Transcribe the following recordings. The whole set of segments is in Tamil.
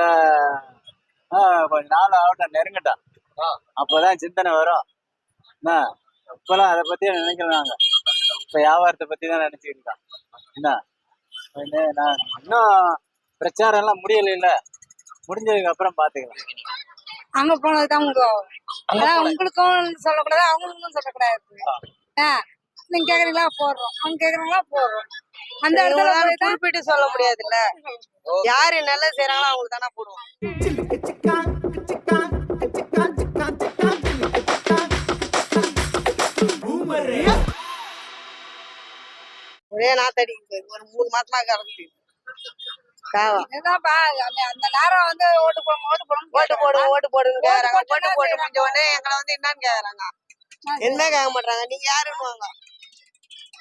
ஆ, கொஞ்ச நாள் ஆகட்டும் நெருங்கட்டும். ஆ. அப்போதான் சிந்தனை வரும். என்ன? இப்பெல்லாம் அதை பத்தியே நினைக்கிறாங்க இப்ப வியாபாரத்தை பத்தி தான் நினைச்சுக்கிட்டு இருக்கோம். என்ன நான் இன்னும் பிரச்சாரம் எல்லாம் முடியல முடிஞ்சதுக்கு அப்புறம் பாத்துக்கலாம். அங்க போனது தான் உங்களுக்கு. உங்களுக்கும் சொல்லக்கூடாது அவங்களுக்கும் சொல்லக்கூடாது. ஆ, நீங்க கேக்குறீங்களா? போடுறோம். அவங்க கேக்குறாங்களா போடுறோம். அந்த இடத்துல குறிப்பிட்டு சொல்ல முடியாதுல்ல. யாரு நல்லது செய்யறாங்களோ அவங்களுக்கு தானே போடுவோம். ஒரே நாத்தடிக்கு ஒரு மூணு மாசமா கறந்து அந்த நேரம் வந்து ஓட்டு போடணும் ஓட்டு போடணும் ஓட்டு போடு ஓட்டு போடுன்னு கேக்குறாங்க. ஓட்டு போட்டா. முடிஞ்ச உடனே எங்களை வந்து என்னன்னு கேக்குறாங்க. என்ன கேட்க மாட்டாங்க நீங்க யாருன்னுவாங்க.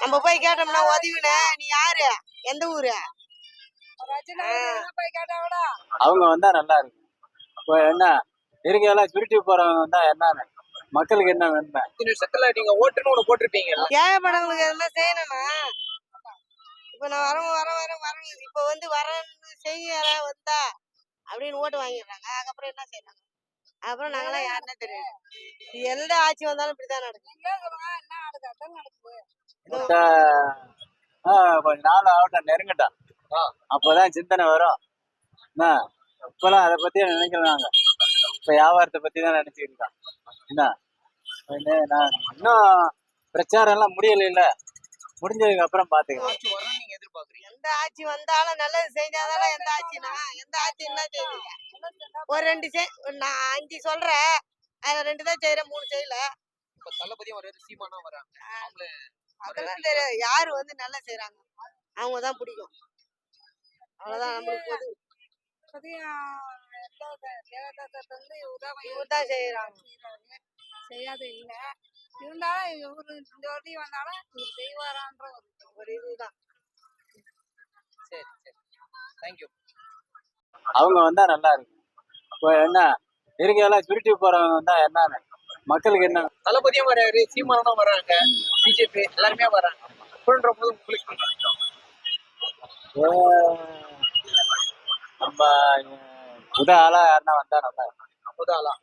நம்ம போய் கேட்டோம்னா உதவின. நீ யாரு? எந்த ஊரு? அவங்க வந்தா நல்லா இருக்கும். இப்போ என்ன? இருக்கையெல்லாம் சுருட்டி போறவங்க வந்தா என்னன்னு? மக்களுக்கு என்ன நன்மை நிமிஷத்துல நீங்க ஓட்டுன்னு ஒண்ணு போட்டிருப்பீங்க ஏழைப்படவங்களுக்கு எதுனா செய்யணும்னா? இப்ப நான் வர வர வர வர இப்ப வந்து வரேன்னு செய்ய வந்தா அப்படின்னு ஓட்டு வாங்கிடுறாங்க. அதுக்கப்புறம் என்ன செய்யறாங்க? அப்புறம் நாங்களாம் யாருன்னே தெரியாது. எந்த ஆட்சி வந்தாலும் இப்படிதான் நடக்கும். என்ன நடக்குது. கொஞ்ச நாள் ஆகட்டும் நெருங்கட்டும். அப்போதான் சிந்தனை வரும். என்ன? இப்பெல்லாம் அதை பத்தியே நினைக்கிறாங்க இப்ப வியாபாரத்தை பத்தி தான் நினைச்சுக்கிட்டு இருக்கோம். என்ன? நான் இன்னும் பிரச்சாரம் எல்லாம் முடியல முடிஞ்சதுக்கு அப்புறம் பாத்துக்கலாம். எந்த ஆட்சி வந்தாலும் நல்லது செஞ்சாதானே எந்த ஆட்சினா எந்த ஆட்சி என்ன செய்யுங்க ஒரு ரெண்டு செய் நான் அஞ்சு சொல்றேன். அதுல ரெண்டு தான் செய்யறேன் மூணு செய்யல. இப்ப தளபதியும் வராது சீமானா வராங்க. அவங்கள அதெல்லாம் தெரியாது யாரு வந்து நல்லா செய்யறாங்க அவங்க தான் பிடிக்கும். அவ்வளவுதான் நம்மளுக்கு வந்து உதவி இவர் தான் செய்யறாங்க செய்யாது இல்ல. இருந்தாலும் இவரு இந்த வாட்டி வந்தாலும் இவர் செய்வாரான்ற ஒரு ஒரு இதுதான். சரி சரி. தேங்க்யூ அவங்க வந்தா நல்லா இருக்கும். இப்போ என்ன இருக்கையெல்லாம் சுருட்டி போறவங்க வந்தா என்னன்னு மக்களுக்கு என்ன? தளபதியும் வராரு சீமானும் வராங்க பிஜேபி எல்லாருமே வராங்க. அப்படின்ற போது உங்களுக்கு நம்ம புத ஆளா யாருன்னா வந்தா நல்லா இருக்கும். முதலா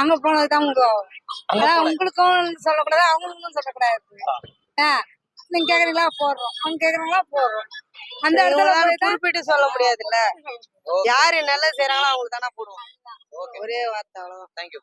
அங்க போனது தான் உங்களுக்கு ஆகும். அங்க அதான் போனது. உங்களுக்கும் சொல்லக்கூடாது அவங்களுக்கும் சொல்லக்கூடாது. நீங்க கேக்குறீங்களா? போடுறோம். அவங்க கேக்குறாங்களா? போடுறோம். அந்த இடத்துல குறிப்பிட்டு சொல்ல முடியாதுல்ல. Okay. யாரு நல்லது செய்யறாங்களோ அவங்களுக்கு தானே போடுவோம். ஒரே வார்த்தை அவ்வளவுதான். தேங்க்யூ